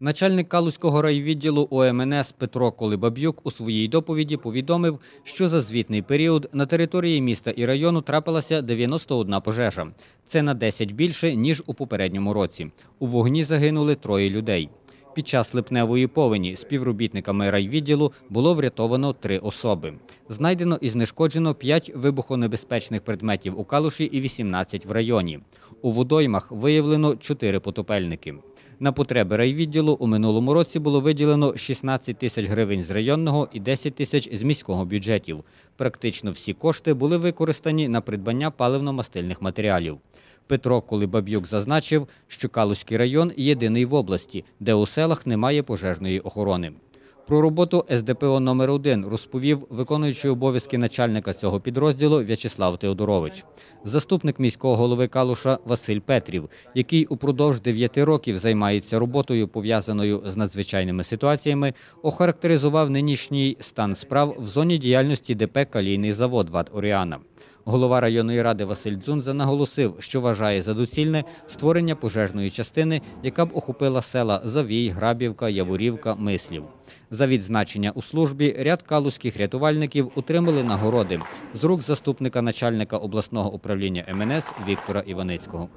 Начальник Калузького райвідділу ОМНС Петро Колибаб'юк у своїй доповіді повідомив, що за звітний період на території міста і району трапилася 91 пожежа. Це на 10 більше, ніж у попередньому році. У вогні загинули троє людей. Під час липневої повені співробітниками райвідділу було врятовано три особи. Знайдено і знешкоджено 5 вибухонебезпечних предметів у Калуші і 18 в районі. У водоймах виявлено 4 потопельники. На потреби райвідділу у минулому році було виділено 16 тисяч гривень з районного і 10 тисяч з міського бюджетів. Практично всі кошти були використані на придбання паливно-мастильних матеріалів. Петро Колибаб'юк зазначив, що Калузький район єдиний в області, де у селах немає пожежної охорони. Про роботу СДПО номер 1 розповів виконуючий обов'язки начальника цього підрозділу В'ячеслав Теодорович. Заступник міського голови Калуша Василь Петрів, який упродовж 9 років займається роботою, пов'язаною з надзвичайними ситуаціями, охарактеризував нинішній стан справ в зоні діяльності ДП «Калійний завод ВАД Оріана. Голова районної ради Василь Дзунза наголосив, що вважає за доцільне створення пожежної частини, яка б охопила села Завій, Грабівка, Яворівка, Мислів. За відзначення у службі ряд калузьких рятувальників отримали нагороди з рук заступника начальника обласного управління МНС Віктора Іваницького.